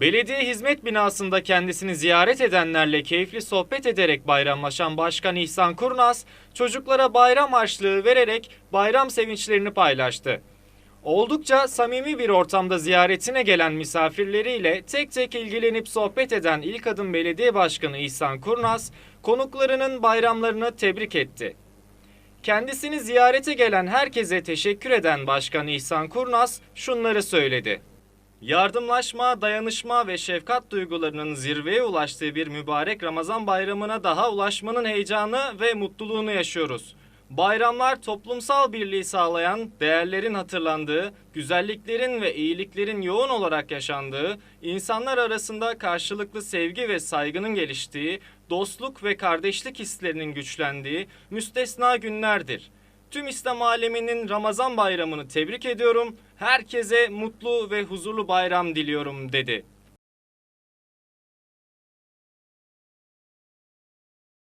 Belediye hizmet binasında kendisini ziyaret edenlerle keyifli sohbet ederek bayramlaşan Başkan İhsan Kurnaz, çocuklara bayram harçlığı vererek bayram sevinçlerini paylaştı. Oldukça samimi bir ortamda ziyaretine gelen misafirleriyle tek tek ilgilenip sohbet eden İlk Adım Belediye Başkanı İhsan Kurnaz, konuklarının bayramlarını tebrik etti. Kendisini ziyarete gelen herkese teşekkür eden Başkan İhsan Kurnaz şunları söyledi. Yardımlaşma, dayanışma ve şefkat duygularının zirveye ulaştığı bir mübarek Ramazan bayramına daha ulaşmanın heyecanı ve mutluluğunu yaşıyoruz. Bayramlar toplumsal birliği sağlayan, değerlerin hatırlandığı, güzelliklerin ve iyiliklerin yoğun olarak yaşandığı, insanlar arasında karşılıklı sevgi ve saygının geliştiği, dostluk ve kardeşlik hislerinin güçlendiği müstesna günlerdir. Tüm İslam aleminin Ramazan bayramını tebrik ediyorum. Herkese mutlu ve huzurlu bayram diliyorum dedi.